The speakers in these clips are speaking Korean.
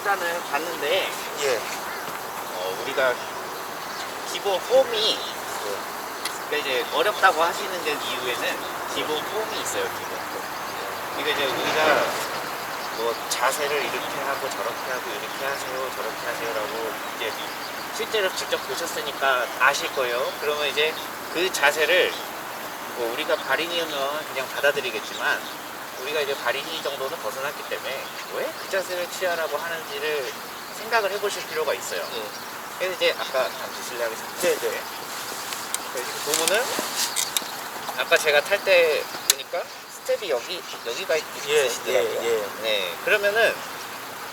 일단은 봤는데 예. 어, 우리가 기본 폼이 그러니까 이제 어렵다고 하시는 데 이유에는 기본 폼이 있어요. 기본 폼. 그러니까 이제 우리가 뭐 자세를 이렇게 하고 저렇게 하고 이렇게 하세요, 저렇게 하세요라고 이제 실제로 직접 보셨으니까 아실 거예요. 그러면 이제 그 자세를 뭐 우리가 발인이면 그냥 받아들이겠지만 우리가 이제 발인이 정도는 벗어났기 때문에 왜 그 자세를 취하라고 하는지를 생각을 해보실 필요가 있어요. 예. 그래서 이제 아까 잠시 실례하겠습니다. 네, 네. 보면은 아까 제가 탈 때 보니까 스텝이 여기 여기가 있- 예, 있으시더라고요. 예, 예. 네, 그러면은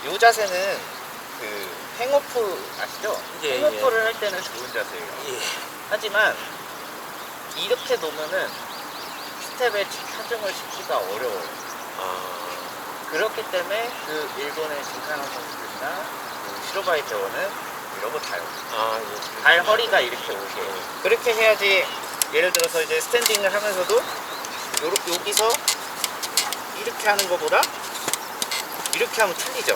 요 자세는 그 행오프 아시죠? 예, 행오프를 할 때는 좋은 자세예요. 예. 하지만 이렇게 놓으면은 스텝에 차중을 시키기가 어려워요. 아. 그렇기 때문에 그 일본의 진카노 선수들이나 그 시로바이 대원은 이러고 타요. 아, 예. 발 허리가 이렇게 오게 그렇게 해야지 예를 들어서 이제 스탠딩을 하면서도 요, 여기서 이렇게 하는 것보다 이렇게 하면 틀리죠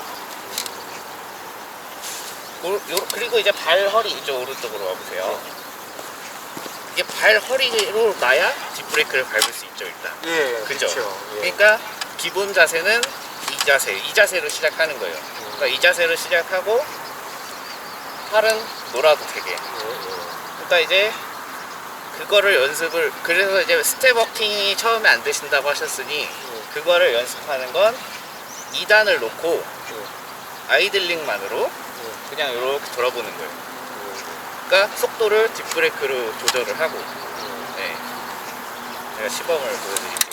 요- 요- 그리고 이제 발 허리 이쪽 오른쪽으로 와보세요 이게 발 허리로 놔야 뒷브레이크를 밟을 수 있죠 일단 예, 그죠? 그렇죠. 예. 그러니까 기본 자세는 이 자세, 이 자세로 시작하는 거예요. 그러니까 이 자세로 시작하고 팔은 놀아도 되게. 예, 예. 그러니까 이제 그거를 연습을 그래서 이제 스텝 워킹이 처음에 안 되신다고 하셨으니 예. 그거를 연습하는 건 2단을 놓고 예. 아이들링만으로 예. 그냥 이렇게 돌아보는 거예요. 그러니까 속도를 뒷브레이크로 조절을 하고 예. 네. 제가 시범을 보여드릴게요.